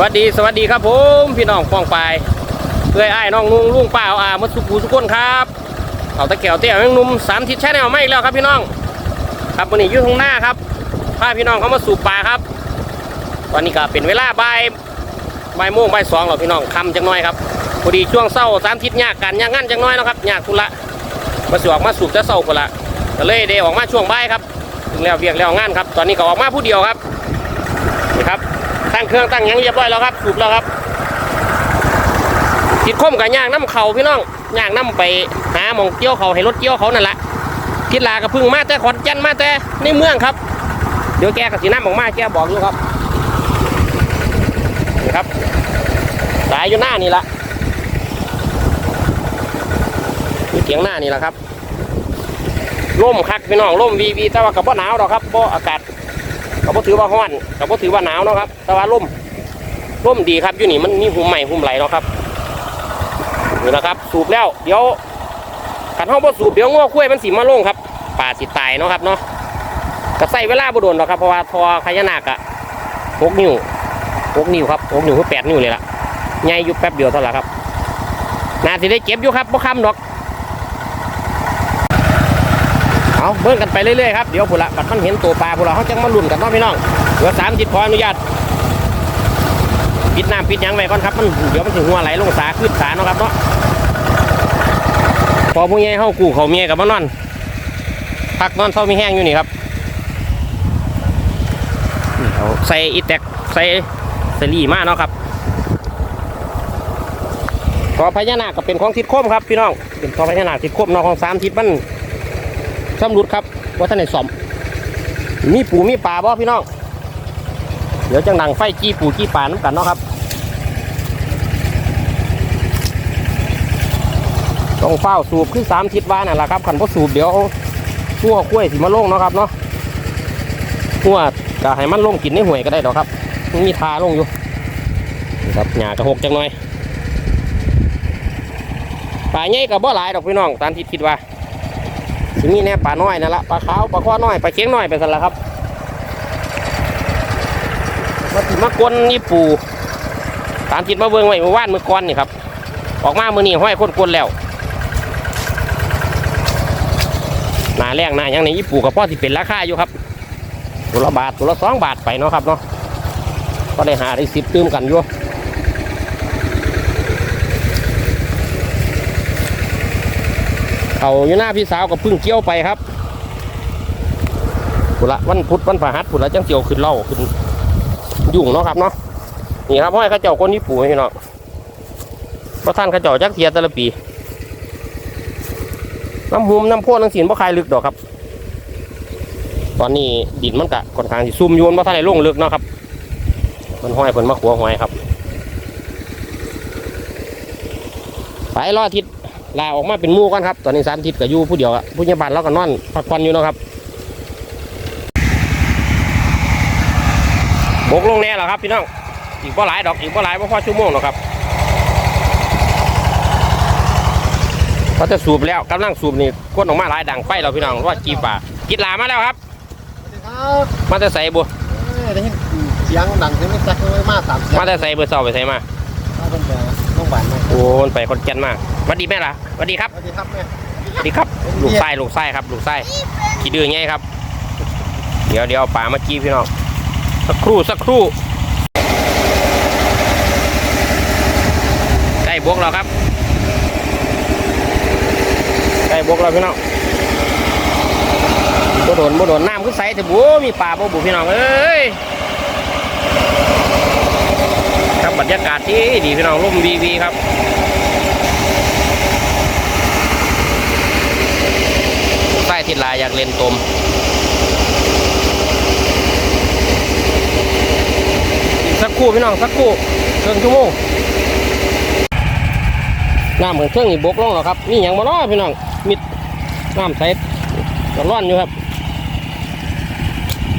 วัสดีสวัสดีครับผมพี่น้องฟองไปเพื่อไอ้น้องนุ่งลุงป้าอาอามาสุกูสุกคนครับเขาตะเกียวเตี้ยแมงนุ่มสามทิศแช่แนวไม่อีกแล้วครับพี่น้อง ครับวันนี้อยู่ข้างหน้าครับพาพี่น้องเขามาสูบปลาครับ ตอนนี้ก็เป็นเวลาบ่ายบ่ายโมงบ่ายสองแล้วพี่น้องคำจังน้อยครับพอดีช่วงเศร้าสามทิศยากกันยากงั้นจังน้อยนะครับยากทุละมาสวกมาสูบจะเศร้าคนละก็เลยเดออกมาช่วงบ่ายครับถึงแล้วเวียกแล้วงานครับ ตอนนี้ก็ออกมาผู้เดียวครับ ตั้งเครื่องตั้งยังเรียบร้อยแล้วครับสูบแล้วครับติดคมกับย่างน้ำเขาพี่น้องย่างน้ำไปหาหมองเกี้ยวเขาให้รถเกี้ยวเขานั่นแหละทิดลากระพึ่งมาแต่ขอนแก่นมาแต่ในเมืองครับ เดี๋ยวแกกับสีน้ำออกมาแกบอกอยู่ครับนี่ครับสายอยู่หน้านี่ละนี่เกียงหน้านี่แหละครับร่มคักพี่น้องร่มวีวีแต่ว่ากับว่าหนาวหรอกครับเพราะอากาศ ก็บ่ถือว่าร้อนก็บ่ถือว่าหนาวเนาะครับ แต่ว่าร่มร่มดีครับอยู่นี่มันมีหุ่มใหม่หุ่มไหลเนาะครับนี่นะครับ สูบแล้ว เดี๋ยวขันห้องบ่สูบเดี๋ยวง้อคุ้ยมันสีมาลงครับป่าสิตายเนาะครับเนาะก็ใส่เวลาบ่โดนหรอกครับเพราะว่าทอพญานาคอะหกนิ้วหกนิ้วครับหกนิ้วคือแปดนิ้วเลยล่ะใหญ่อยู่แป๊บเดียวเท่านั้นครับน่าสิได้เก็บอยู่ครับบ่ค้ำดอก เอาเบิ่งกันไปเรื่อยๆครับเดี๋ยวพุ่ละบัดมันเห็นตัวปลาพุ่ละเขาจังมาลุ่นกันเนาะพี่น้องเหลือสามจิตขออนุญาตปิดน้ำปิดยังไว้ก่อนครับมันเดี๋ยวมันถึงหัวไหลลงสาขึ้นสาเนาะครับเนาะพอผู้ใหญ่เข้ากูเขาเมียกับมานอนพักนอนเศร้ามีแห้งอยู่นี่ครับเอาใส่อีแตกใส่ใส่ลี่มาเนาะครับทอพญานาคก็เป็นของทิศโคมครับพี่น้องเป็นทอพญานาคทิศโคมเนาะของสามทิศมัน สำรุดครับว่าท่านไหนสอม มีปูมีปลาบ่พี่น้อง เดี๋ยวจังดังไฟจี้ปูจี้ปลาน้ำกันเนาะครับ ต้องเฝ้าสูบขึ้นสามทิศว่านั่นแหละครับขันพอสูบเดี๋ยวหัวกล้วยสิมาลงเนาะครับเนาะหัวก็ให้มันลงกินในห่วยก็ได้ดอกครับ มีทาลงอยู่นะครับหญ้ากระหกจังหน่อยปลาใหญ่กับบ่หลายดอกพี่น้องตามที่คิดว่า สิมีแน่ปลาน้อยนั่นละปลาขาวปลาข้อน้อยปลาเค็งน้อยไปสันละครับมาถิมากวนนี่ปูตามจิตมาเบิ่งไว้เมื่อวานเมื่อก่อนนี่ครับ ออกมามือนี่ห้อยคนกวนแล้วหนาแรงหนาอย่างนี้ยี่ปูกับพ่อที่เป็นราคาอยู่ครับตัวละบาทตัวละสองบาทไปเนาะครับเนาะก็ได้หาได้สิบตื้มกันอยู่ เขาอยู่หน้าพี่สาวกับพึ่งเกี้ยวไปครับผุละวันพุธวันพฤหัสผุละจังเจียวขึ้นเล่าขึ้นยุ่งเนาะครับเนาะนี่ครับห้อยข้าเจ้าคนญี่ปุ่นพี่น้องเพราะท่านข้าเจ้าจักเทียแต่ละปีน้ำหุมน้ำพ่นน้ำสีนบ่คายลึกดอกครับ ตอนนี้ดินมันกะค่อนข้างสิซุ่มโยนเพราะท่านในลงลึกเนาะครับ มันห้อยเพิ่นมาขัวหอยครับไปรออาทิตย์ ลาออกมาเป็นหมู่กันครับ ตอนนี้สามทิศก็อยู่ผู้เดียวอะผู้ใหญ่บ้านเราก็นอนพักผ่อนอยู่เนาะครับบกลงแน่แล้วครับพี่น้องอีกบ่หลายดอกอีกบ่หลายบ่พอชั่วโมงหรอกครับเขาจะสูบแล้วกำลังสูบนี่ก้นออกมาหลายดังไปแล้วพี่น้องว่ากีป่ากิดลามาแล้วครับสวัสดีครับมาแต่ใส่บัวเอ้ยได้ยินเสียงดังเสียงไม่จักไม่มาสามเสียงมาแต่ใส่เบอร์เสาไปใส่มา มาเป็นแบบโรงพยาบาลไหมโอ้มันไปคนแก่นมากสวัสดีแม่ล่ะสวัสดีครับสวัสดีครับแม่สวัสดีครับ ลูกไส้ลูกไส้ครับ ลูกไส้ขี้ดื้อไงครับ เดี๋ยวเดี๋ยวเอาปลามาจี้พี่น้อง สักครู่สักครู่ใกล้บวกแล้วครับใกล้บวกแล้วพี่น้องบ่โดนบ่โดนน้ำขึ้นใสแต่บัวมีปลาบ่บุพี่น้องเอ้ยค รยากาศที่ดีพี่น้องร่มวีวีครับใต้ทิศลายอยากเล่นตมสักครู่พี่น้องสักครู่เครื่องชั่วโมงน้ำเหมือนเครื่องอีบกลงหรอครับนี่อย่างมาล้อพี่น้องมิดน้ำใสก็ร้อนอยู่ครับ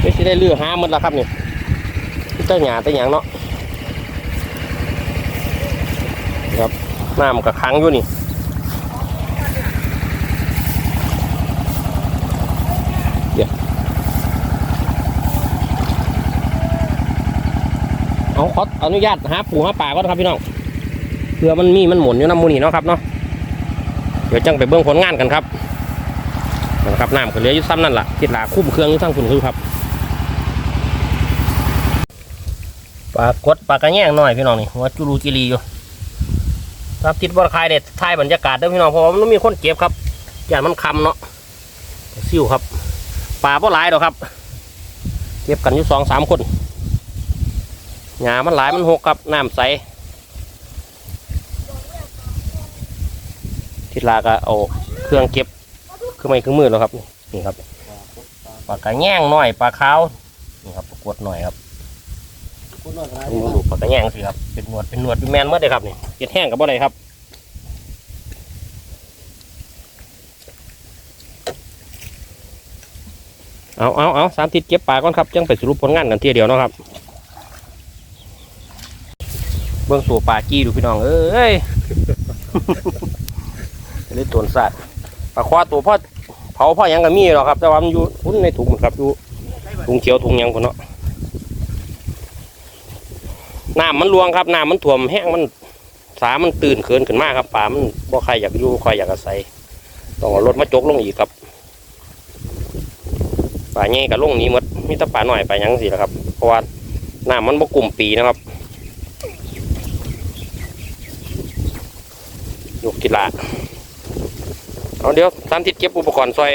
ไม่ใช่ได้เลือหาหมดแล้วครับนี่เจ้าหยาแต่หยางเนาะ ครับน้ำกับค้างอยู่นี่เดี๋ยเอาขออนุญาตหาปูหาปลาก่อนครับพี่น้องเพื่อมันมีมันหมุนอยู่น้ำมูนี่เนาะครับเนาะเดี๋ยวจังไปเบิ่งผลงานกันครับนะครับน้ำก็เหลืออยู่ซ้ำนั่นแหละทิศหลาคุ้มเครื่องอยู่ทั้งคุณคือครับปลากดปลากระแยงหน่อยพี่น้องนี่หัวจุลูจิลีอยู่ ครับทิศบรคายเด็ดท้ายบรรยากาศเด้อพี่น้องเพราะว่ามันมีคนเก็บครับอย่างมันคำเนาะซิวครับปลาบ่หลายดอกครับ เก็บกันอยู่สองสามคนหญ้ามันหลายมันหกครับน้ำใสทิศลาก็เอาเครื่องเก็บเครื่องไม้เครื่องมือแล้วครับนี่ครับปลากระแง่งหน่อยปลาขาวนี่ครับปลากวดหน่อยครับ ด้นี่ดูปลากระแง่งสิครับเป็นหนวดเป็นหนวดเป็นแมนเมื่อไดครับนี่เก็ดแห้งกับบ่ได้ครับเอาเอาเอาสามทิศเก็บปลาก่อนครับจังไปสรุปผลงานกันทีเดียวเนาะครับ เบื้องสู่ปลาจี้ดูพี่น้องเอ้ยจะได้ตัวสัตว์ปลาควาตัวพ่อเผาพ่อยังก็มีหรอกครับ แต่ว่ามันอยู่พุ่นในถุงครับอยู่ถุงเขียวถุงยังคนเนาะ น้ำมันรวงครับน้ำมันท่วมแห้งมันสามันตื่นเขินขึ้นมากครับปลามันบ่ใครอยากอยู่ใครอยากอาศัยต้องเอารถมาจกลงอีกครับปลาใหญ่กับลงนี้มดมีแต่ปลาหน่อยปลายังสิละครับ เพราะว่าน้ำมันบ่กลุ่มปีนะครับยกกีฬาเอาเดี๋ยวสามทิศเก็บอุปกรณ์ซอย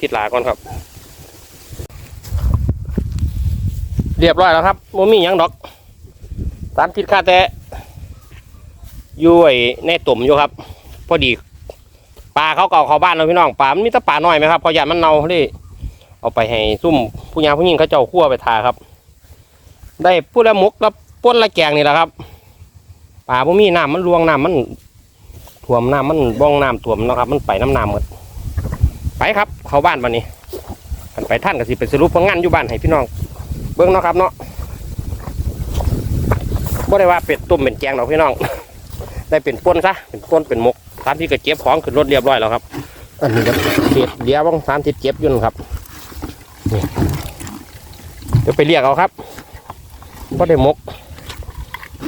ทิศหลาก่อนครับ เรียบร้อยแล้วครับโมมีหยังดอก สามทิศค่าแต่ยู่ไอ้ในตุ่มอยู่ครับ พอดีปลาเขาเก่าเขาบ้านเราพี่น้องปลามันมีแต่ปลาน้อยไหมครับพอหยาดมันเน่าเลยเอาไปให้ซุ่มผู้ยาผู้หญิงเขาเจ้าคั่วไปทาครับ ได้พูดละมุกแล้วป้นละแกงนี่แหละครับปลาพวกมีน้ำมันรวงน้ำมันท่วมน้ำมันบ้องน้ำท่วมนะครับ มันไปน้ำน้ำหมดไปครับ เขาบ้านวันนี้กันไปท่านกับสิไปสรุปผลงานอยู่บ้านให้พี่น้อง เบิ้องเนาะครับเนาะ บ่ได้ว่าเป็ดต้มเป็นแกงหรอกพี่น้อง ได้เป็นป่นซะเป็นป่นเป็นหมกสามที่ก็เก็บของขึ้นรถเรียบร้อยแล้วครับ อันนี้ก็เศษเดียวบ้างสามที่เก็บอยุ่นนครับนี่เดี๋ยวไปเรียกเอาครับบ่ได้หมก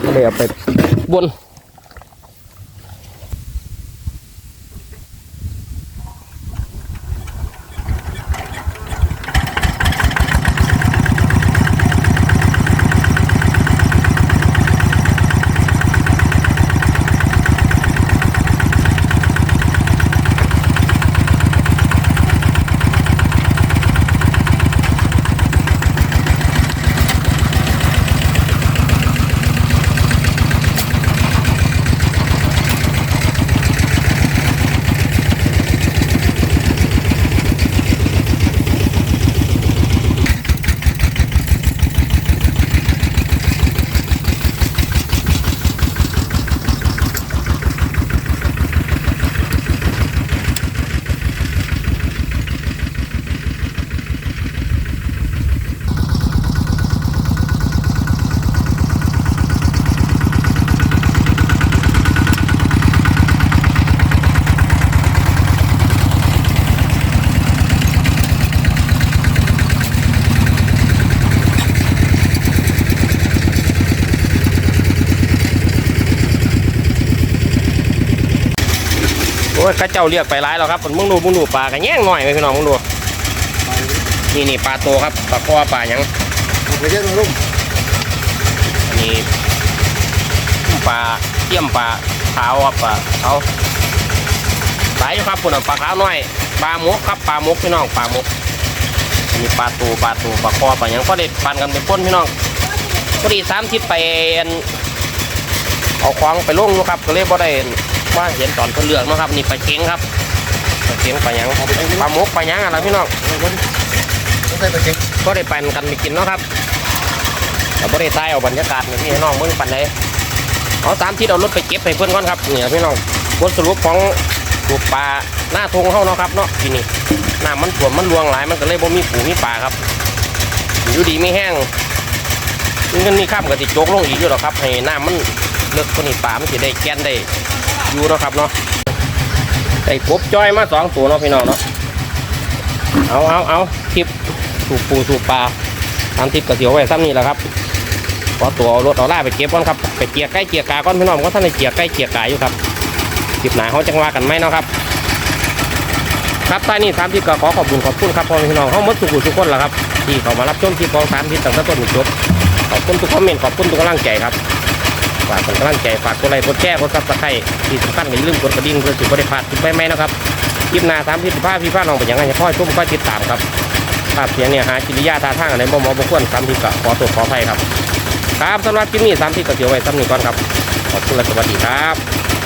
บ่ได้เอาไปบน ยเข้าเจ้าเรียกไปร้ายแล้วครับผมมึงดูมึงดูปลากันแย่งหน่อยไหมพี่น้องมึงดูนี่นี่ปลาโตครับปลาคอปลาหยังไปเยอะเลยลุงอันนี้ปลาเทียมปลาขาวครับปลาเขาสายอยู่ครับคุณปลาขาวน้อยปลาหมกครับปลาหมกพี่น้องปลาหมกอันนี้ปลาตูปลาตูปลาคอปลาหยังก็ได้ปันกันเป็นป้นพี่น้องพอดีสามทิศไปอันเอาควางไปลงอยู่ครับก็เลยบ่ได้ มาเห็นตอนเพิ่นเลือกเนาะครับนี่ปลาเค็งครับปลาเค็งปลาหยังปลาหมกปลาหยังอะไรพี่น้องต้องใส่ไปเช็คก็ได้ปันกันไปกินเนาะครับแต่บ่ได้ตายเอาบรรยากาศนี่พี่น้องเบิ่งปันไดเอาสามทิศเอารถไปเก็บให้เพื่อนก่อนครับเนี่ยพี่น้องบทสรุปของปลูกปลาหน้าทงเฮาเนาะครับเนาะที่นี่น้ำมันท่วมมันรวงหลายมันก็เลยบ่มีปูมีปลาครับอยู่ดีไม่แห้งมันก็มีข้ามกับติโจกลงอีกอยู่หรอกครับให้น้ำมันเลิกคนนี้ปลามันจะได้แกนได้ อยู่นะครับเนาะได้กบจ้อยมาสองตัวเนาะพี่น้องเนาะเอาเอาเอาคลิปสูบปูสูบปลาตามทิปกระเสียวไว้ซ้ำนี่แหละครับขอตัวรถเอาล่าไปเก็บก่อนครับไปเกียร์ใกล้เกียร์กาก่อนพี่น้องก็ท่านในเกียร์ใกล้เกียร์กาอยู่ครับคลิปหนาเขาจังว่ากันไหมเนาะครับครับใต้นี้สามทิศก็ขอขอบคุณขอบคุณครับพ่อพี่น้องเขามดสุขุทุกคนแหละครับที่เขามารับชมคลิปของสามทิศตั้งแต่ต้นจนจบขอบคุณทุกคอมเมนต์ขอบคุณทุกกำลังใจครับ ฝากเป็นกำลังใจฝากกดไลค์กดแชร์กดซับสไครต์ที่สำคัญก็อย่าลืมกดกระดิ่งเพื่อสิบริพลาดคลิปใหม่ๆนะครับคลิปหน้าสามทิศผ้าพี่ผ้าลองเป็นยังไงค่อยชมพ่อยติดตามครับภาพเสียงเนี่ยหาจิริยาท่าทางอะไรบ่หมอบ่ควรสามทิศก็ขอตัวขออภัยครับ ครับสำหรับคลิปนี้สามทิศก็เสียวไว้สำหรับนี้ก่อนครับขอบคุณและสวัสดีครับ